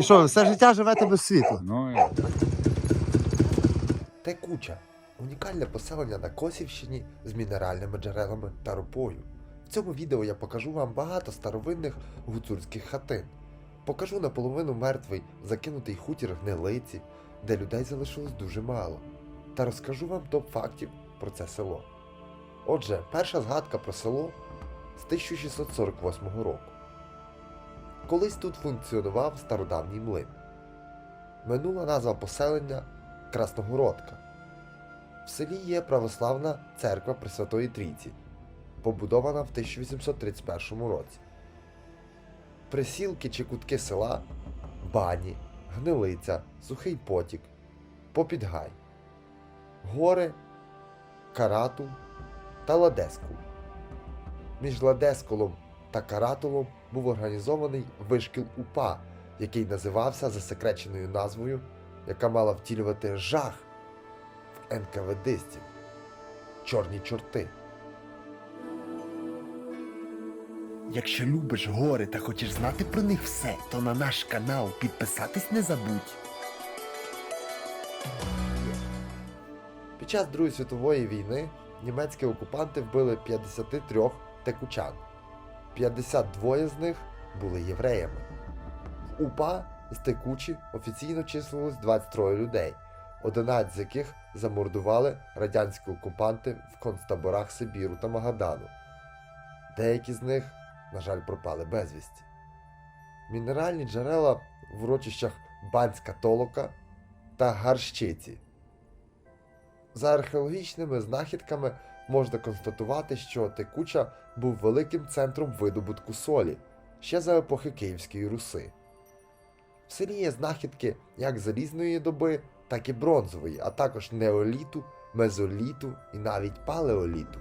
І що, все життя живете без світла? Ну, і Текуча унікальне поселення на Косівщині з мінеральними джерелами та ропою. В цьому відео я покажу вам багато старовинних гуцульських хатин. Покажу наполовину мертвий закинутий хутір гнилиці, де людей залишилось дуже мало. Та розкажу вам топ фактів про це село. Отже, перша згадка про село з 1648 року. Колись тут функціонував стародавній млин. Минула назва поселення Красногородка. В селі є православна церква Пресвятої Трійці, побудована в 1831 році. Присілки чи кутки села Бані, Гнилиця, Сухий Потік, Попідгай, Гори, Каратул та Ладескул. Між Ладесколом та Каратулом був організований вишкіл УПА, який називався засекреченою назвою, яка мала втілювати жах в НКВДстів. Чорні чорти. Якщо любиш гори та хочеш знати про них все, то на наш канал підписатись не забудь. Під час Другої світової війни німецькі окупанти вбили 53 текучан. 52 з них були євреями. В УПА з Текучі офіційно числилось 23 людей, 11 з яких замордували радянські окупанти в концтаборах Сибіру та Магадану. Деякі з них, на жаль, пропали безвісті. Мінеральні джерела в урочищах Банська Толока та Гарщиці. За археологічними знахідками можна констатувати, що Текуча був великим центром видобутку солі ще за епохи Київської Руси. В селі є знахідки як залізної доби, так і бронзової, а також неоліту, мезоліту і навіть палеоліту.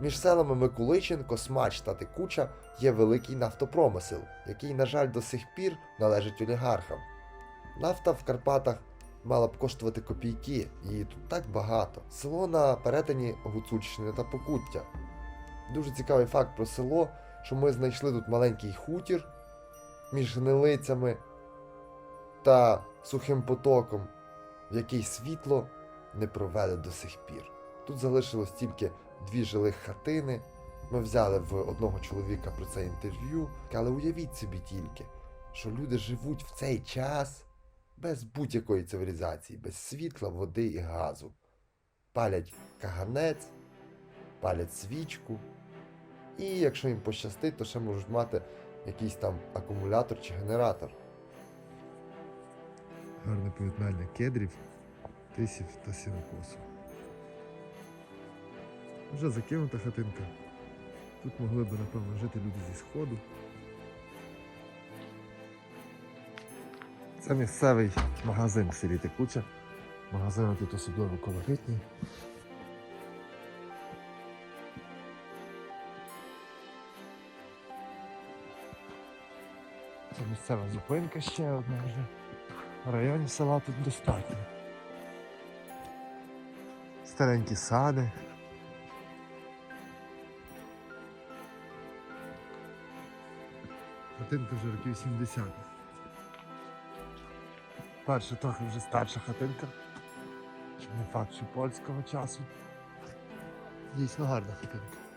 Між селами Микуличин, Космач та Текуча є великий нафтопромисел, який, на жаль, до сих пір належить олігархам. Нафта в Карпатах мала б коштувати копійки, її тут так багато. Село на перетині Гуцульщини та Покуття. Дуже цікавий факт про село, що ми знайшли тут маленький хутір між гнилицями та сухим потоком, в який світло не провели до сих пір. Тут залишилось тільки дві жилих хатини. Ми взяли в одного чоловіка про це інтерв'ю, але уявіть собі тільки, що люди живуть в цей час без будь-якої цивілізації, без світла, води і газу. Палять каганець, палять свічку, і якщо їм пощастить, то ще можуть мати якийсь там акумулятор чи генератор. Гарне поєднання кедрів, тисів та сінокосу. Вже закинута хатинка. Тут могли б, напевно, жити люди зі сходу. Це місцевий магазин в селі Текуча. Магазини тут особливо колоритні. Це місцева зупинка ще одна вже. В районі села тут достатньо. Старенькі сади. Хатинка вже років 70. Перша трохи вже старша хатинка. Не факт, що польського часу. Дійсно гарна хатинка.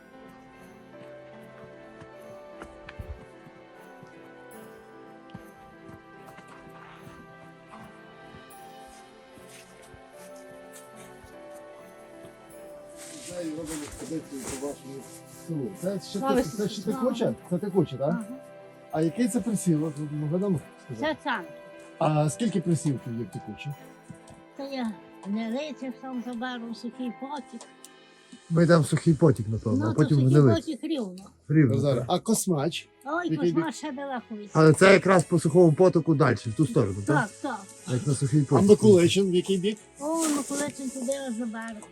Селу. Це ще те- це ще текуче? Це текуче, так? Ага. А який це присілок? Ви могли нам сказати? Це сам. А скільки присілків є в текучі? Це я не лиця сам заберу сухий потік. Ми в сухий потік, напевно, Ну, а то потім сухий гнили. потік рівно. Рівно. А космач? Ой, Який кошмар ще далеко від. Але це якраз по сухому потоку далі, в ту сторону, так? Так, так. Як на сухий А потік. Миколичин в який бік? О, ну коли туди аж заберу.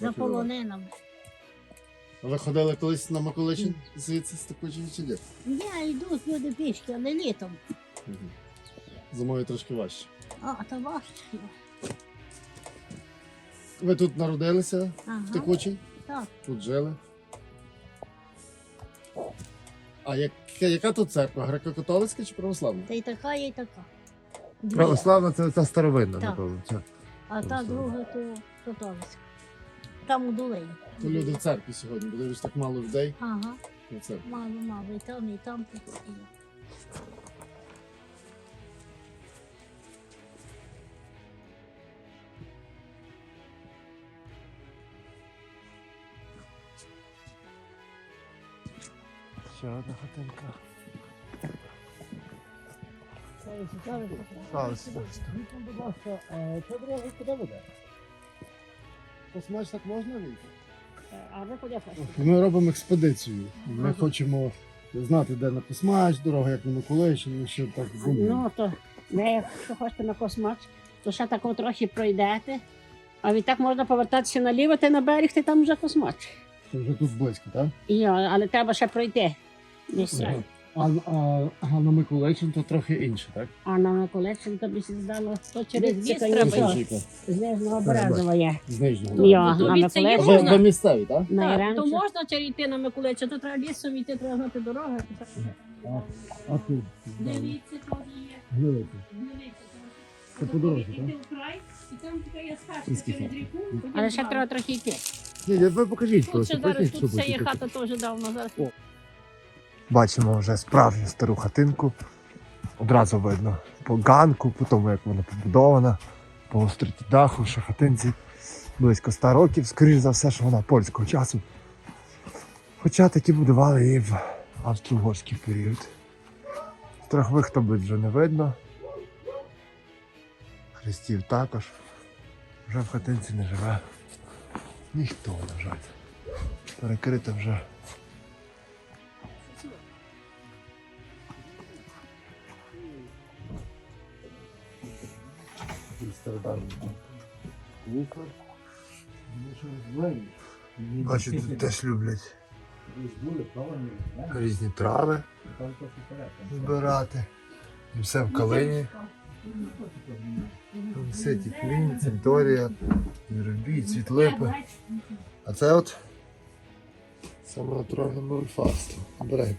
За полонином. Ви ходили колись на Миколичин звідси з такої чи ні? Я йду люди пішки, але літом. Зимою трошки важче. А, то важче. Ви тут народилися в Ага. Текучій? Так. Тут жили. А як, яка тут церква? Греко-католицька чи православна? Та й така, і така. Дві. Православна це ця старовинна, Так. напевно. Це. А та друга то католицька. Там у долині. То люди в церкві сьогодні, бо дивись, так мало людей Ага, на церкві. мало, мало. І там, і там. Ще одна хатинка. Зараз. Скажіть, будь ласка, ця дорога куди веде? Посмач так можна вийти? Куди? Ми робимо експедицію. Ми Ага. хочемо знати, де на Космач, дорога, як на Миколаївщину, що так думаємо. Ну, то ви, якщо хочете на космач, то ще тако трохи пройдете. А відтак можна повертатися наліво, ти на берег, ти там вже космач. Це вже тут близько, так? І, але треба ще пройти місця. А, а, а на Миколаївщину то трохи інше, так? А на Миколаївщину тобі сі здало, то через Від міста канікули. Чекай, з Нижнього Березова є. З Нижнього. Йо, так. на Тобі це є А ви, Миколаївщину. ви місцеві, так? Так, то можна через йти на Миколаївча, то треба лісом йти, треба знати дороги. А тут? Дивіться, теж є. Глибоко. Дивіться, Це по дорозі, так? Іти вкрай, і там така є скачка через ріку. потім Але ще треба трохи йти. Ні, ви покажіть Тут просто. ще зараз, тут що ще є будете. хата теж давно зараз. Бачимо вже справжню стару хатинку. Одразу видно по ганку, по тому, як вона побудована, по остроті даху, що хатинці близько 100 років, скоріш за все, що вона польського часу. Хоча такі будували і в австро-угорський період. Страхових таблиць вже не видно. Хрестів також. Вже в хатинці не живе. Ніхто, на жаль. Перекрите вже Бачу, тут теж люблять різні трави збирати. І все в калині. Ситі клін, центорія, віробій, цвітлипи. А це от саме трохи морфарство.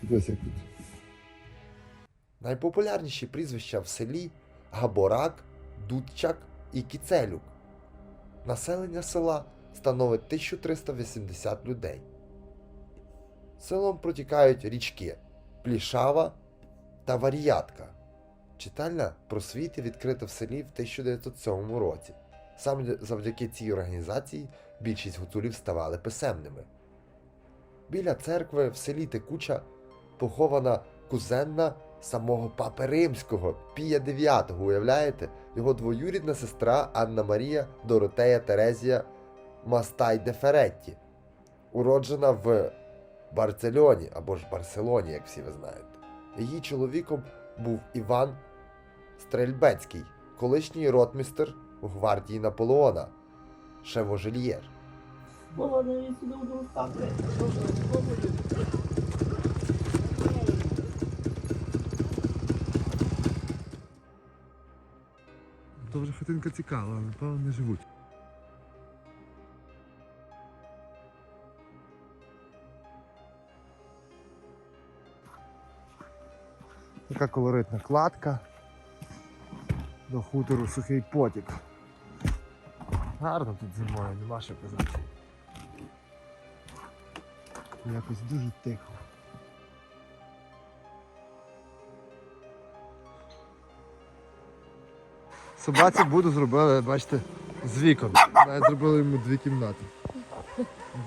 Подивись, як тут. Найпопулярніші прізвища в селі Габорак, Дудчак і Кіцелюк. Населення села становить 1380 людей. Селом протікають річки Плішава та Варіятка. Читальня просвіти відкрита в селі в 1907 році. Саме завдяки цій організації більшість гуцулів ставали писемними. Біля церкви в селі Текуча похована кузенна самого папи Римського, Пія IX, уявляєте? Його двоюрідна сестра Анна Марія Доротея Терезія Мастай де Феретті, уроджена в Барцельоні або ж Барселоні, як всі ви знаєте. Її чоловіком був Іван Стрельбецький, колишній ротмістер гвардії Наполеона, Шевожельєр. То вже хатинка цікава, але напевно не живуть. Така колоритна кладка. До хутору сухий потік. Гарно тут зимою, нема що казати. Якось дуже тихо. Собаці буду зробили, бачите, з вікон. Навіть зробили йому дві кімнати.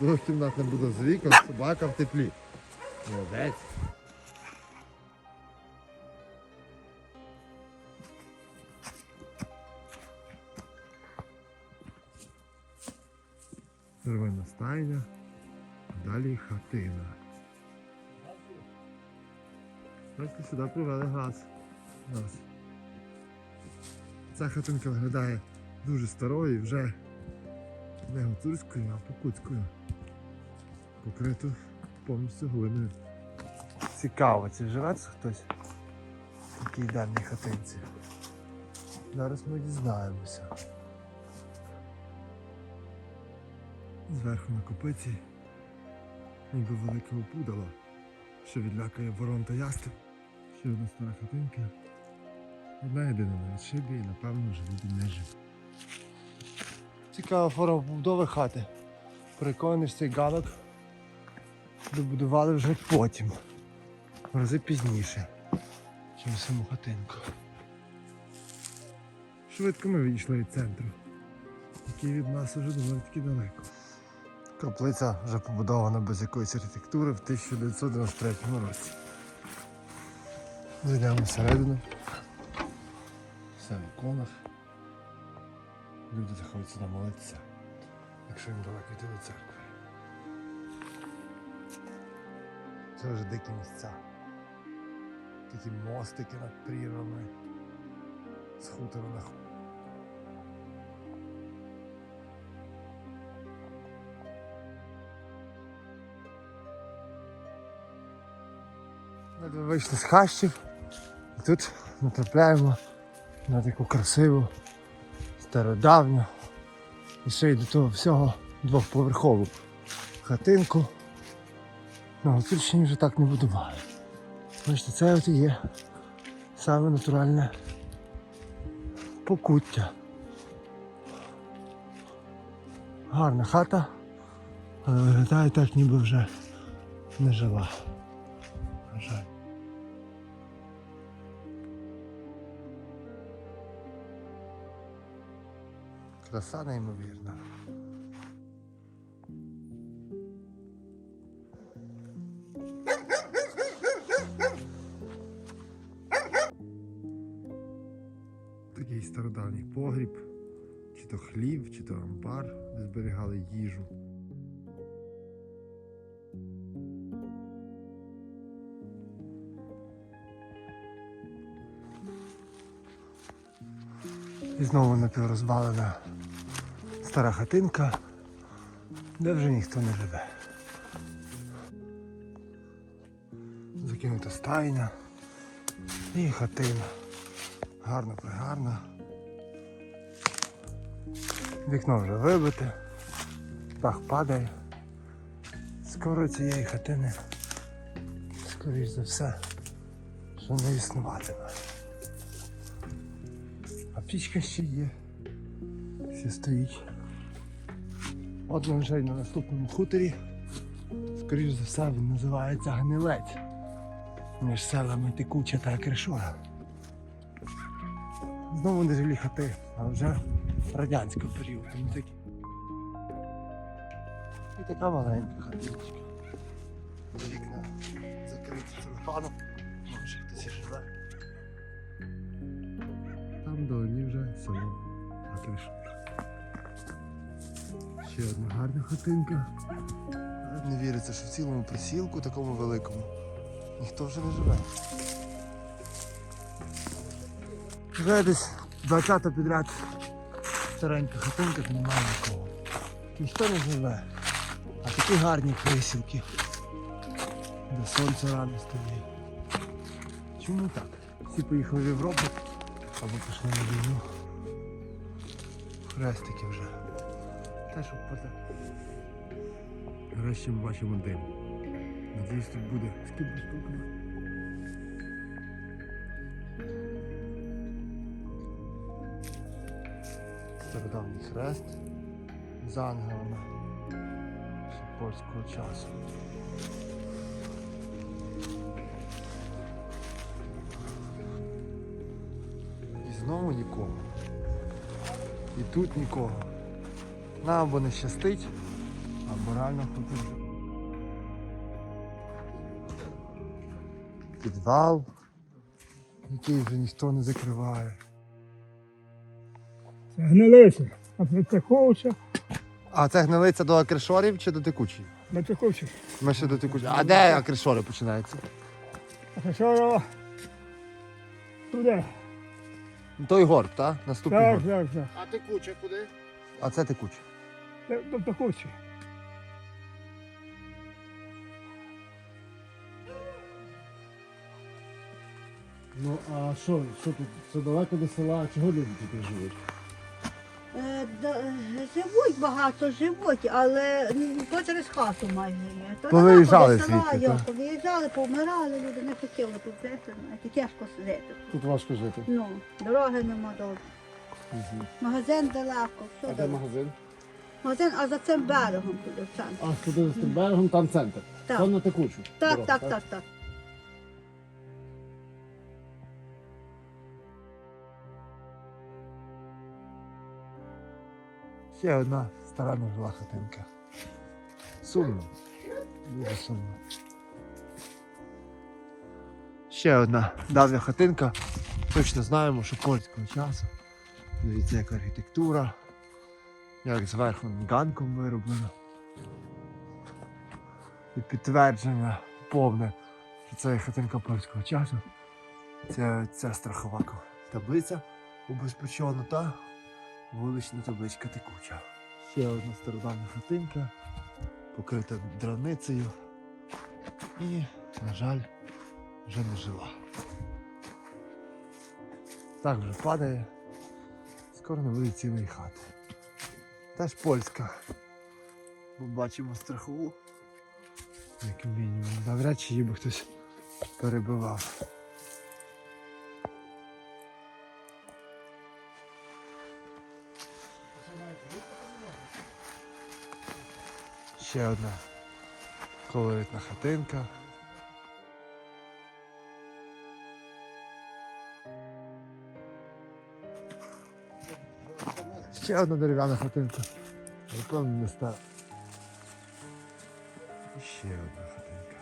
Двохкімнатна буде з вікон, собака в теплі. Молодець. Деревина стайня, а далі хатина. Бачите, сюди привели газ. Газ. Ця хатинка виглядає дуже старою вже не гуцульською, а покутською. Покрито повністю глиною. Цікаво, чи живе це хтось в такій давній хатинці. Зараз ми дізнаємося. Зверху на копиці ніби велике опудало. що відлякує ворон та ястреб. Ще одна стара хатинка. Одна єдина на відшибі і напевно вже люди не живе. Цікава форма побудови хати. Переконаний, що цей ганок добудували вже потім. В рази пізніше, ніж саму хатинку. Швидко ми відійшли від центру, який від нас уже доволі таки далеко. Каплиця вже побудована без якоїсь архітектури в 1993 році. Зайдемо всередину. Все в іконах. Люди заходять сюди молитися, якщо їм далеко йти до церкви. Це вже дикі місця. Такі мостики над прірвами. З хутору на хутор. Вийшли з хащів і тут натрапляємо на таку красиву, стародавню і ще й до того всього двохповерхову хатинку. Ну, в Тульщині вже так не будували. Бачите, це от і є саме натуральне покуття. Гарна хата, але виглядає так, ніби вже не жила. Краса неймовірна. Такий стародавній погріб, чи то хлів, чи то амбар, де зберігали їжу. І знову напіврозвалена стара хатинка, де вже ніхто не живе. Закинута стайня і хатина. Гарно пригарно. Вікно вже вибите, дах падає. Скоро цієї хатини, скоріш за все, що не існуватиме. А пічка ще є. Ще стоїть. От ми вже на наступному хуторі. Скоріш за все він називається Гнилець. Між селами Текуча та Кришора. Знову не жилі хати, а вже радянського періоду. І така маленька хатиночка. Вікна закриті телефоном. Може хтось живе. Там долині вже село Гатишок. Ще одна гарна хатинка. Не віриться, що в цілому присілку такому великому ніхто вже не живе. Вже десь 20 підряд старенька хатинка, то немає нікого. Ніхто не живе. А такі гарні присілки. Де сонце рано стає. Чому так? Всі поїхали в Європу або пішли на війну. Хрестики вже. Те, що поте. Нарешті ми бачимо дим. Надіюсь, тут буде скільки спокійно. Стародавній хрест з ангелами ще польського часу. І знову нікого. І тут нікого. Нам або не щастить, або реально хтось. Підвал, який вже ніхто не закриває. Це гнилиця, а Петраковича, А це гнилиця до Акришорів чи до Текучої? Петраковича, Ми ще до Текучої. А де Акришори починаються? Афешорова. Туди. Той горб, так? Наступний Так, горб. так, так. А текуча куди? А це Текуча. Це До Петраковича. Ну а що, що тут? Це далеко до села, а чого люди тут живуть? Е, да, Живуть багато, живуть, але м, то через хату майже є. То Повиїжджали села, звідти, йо, так? Повиїжджали, повмирали, люди не хотіли тут жити, знаєте, тяжко сидіти. Тут важко жити. Ну, дороги нема добре. Магазин далеко, все А де далеко. магазин? Магазин, а за цим берегом туди в центр. А, туди з тим берегом, там центр. Так. Там на текучу. Так, дорогу, так, так, так. Ще одна стара нежила хатинка. Сумно. Дуже сумно. Ще одна давня хатинка. Точно знаємо, що польського часу. Дивіться, яка архітектура. Як зверху ганком вироблено. І підтвердження повне, що це хатинка польського часу. Це ця страхова таблиця убезпечена та Вулична табличка текуча. Ще одна стародавня хатинка, покрита драницею. І, на жаль, вже не жила. Так вже падає. Скоро не буде цілої хати. Теж польська. Ми бачимо страхову. Як мінімум. Навряд чи її би хтось перебивав. Ще одна колоритна хатинка. Ще одна дерев'яна хатинка. Напевно, не стара. І ще одна хатинка.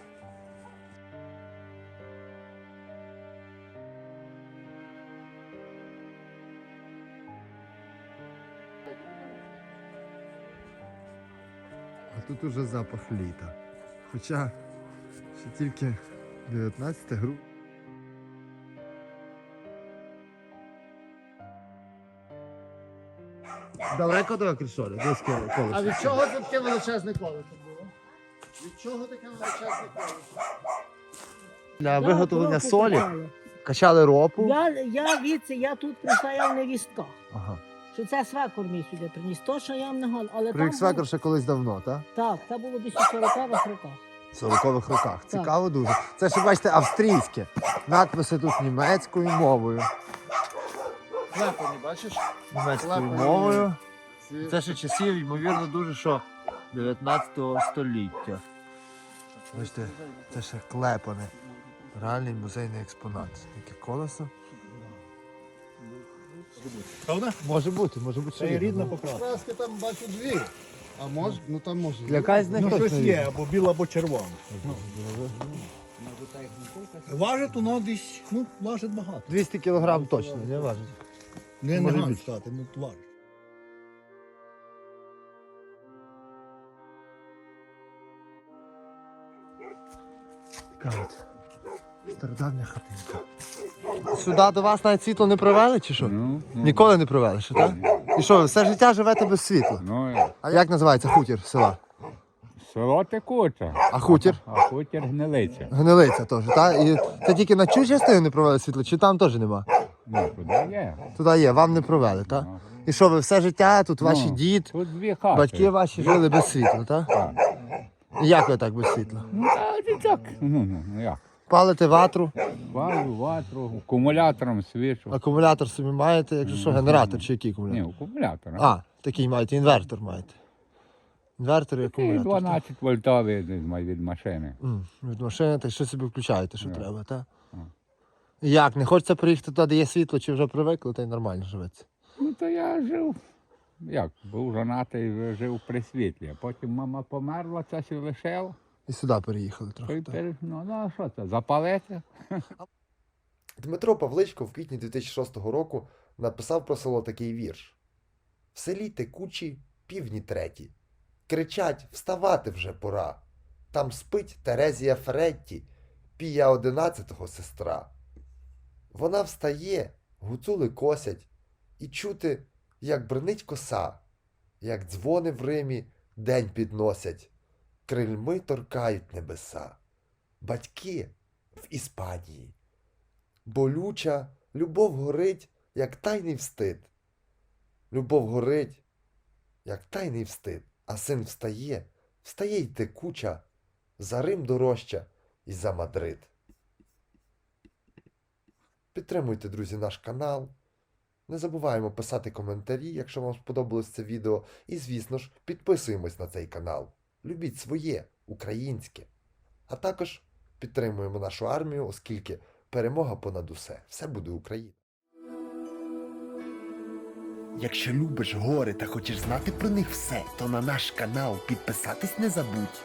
А тут уже запах літа. Хоча ще тільки 19 грудня. Далеко до? Десь коло. А від чого це таке величезне колесо було? Від чого таке величезне колесо? Для виготовлення солі качали ропу. Я, я віці, я тут прийшла, я в невістках. Ага. Що це свекор мій сюди приніс. То, що я вам не але Привік там свекор було, ще колись давно, так? так, це було десь у 40-х роках. В 40-х роках. Цікаво дуже. Це ще бачите австрійське. Надписи тут німецькою мовою. Клепані, бачиш? Німецькою Лапою. мовою. Це ще часів, ймовірно, дуже що 19 століття. Бачите, це ще клепане. Реальний музейний експонат. Таке колесо. Правда? Може бути, може бути. Це є рідна поправка. Краски там бачу дві. А може, ну там може. Якась з них Ну щось є, або біла, або червона. Важить воно десь, ну, важить багато. 200 кілограм точно, не важить. Не, не Може гань більше. сказати, ну важить. Така от стародавня хатинка. Сюди до вас навіть світло не провели, чи що? Ну, ну, Ніколи не провели, що так? І що, ви все життя живете без світла? ну, А як називається хутір села? село текуче, А хутір? а хутір гнилиця. Гнилиця теж, так? І це тільки на цю частину не провели світло, чи там теж нема? Ну, туди є. Туди є, вам не провели, так? Ну, І що, ви все життя тут ваші Ну. дід, Тут дві хати. батьки ваші жили без світла, так? Так. Як ви так без світла? Ну, так, так. Ну, ну, ну як? Палите ватру, Валю, ватру, акумулятором свічу. акумулятор собі маєте, якщо що, генератор чи який Ні, акумулятор? А, такий маєте, інвертор маєте. Інвертор і І акумулятор. так? 12 вольтовий від машини. М, Від машини, та що собі включаєте, що треба, так? Як, не хочеться приїхати туди, де є світло, чи вже привикли, та й нормально живеться? Ну, то я жив. Як, був жонатий, жив при світлі. А потім мама померла, це сі лишив. І сюди переїхали трохи. Так. ну, ну, а що це, запалити? Дмитро Павличко в квітні 2006 року написав про село такий вірш: В селі текучі півні треті. Кричать вставати вже пора. Там спить Терезія Феретті, пія одинадцятого сестра. Вона встає, гуцули косять, і чути, як бренить коса, як дзвони в Римі день підносять, крильми торкають небеса. Батьки в Іспанії. Болюча любов горить, як тайний встид. Любов горить, як тайний встид, а син встає, встає й текуча, за Рим дорожча і за Мадрид. Підтримуйте, друзі, наш канал. Не забуваємо писати коментарі, якщо вам сподобалось це відео. І, звісно ж, підписуємось на цей канал. Любіть своє, українське. А також підтримуємо нашу армію, оскільки перемога понад усе. Все буде Україна. Якщо любиш гори та хочеш знати про них все, то на наш канал підписатись не забудь.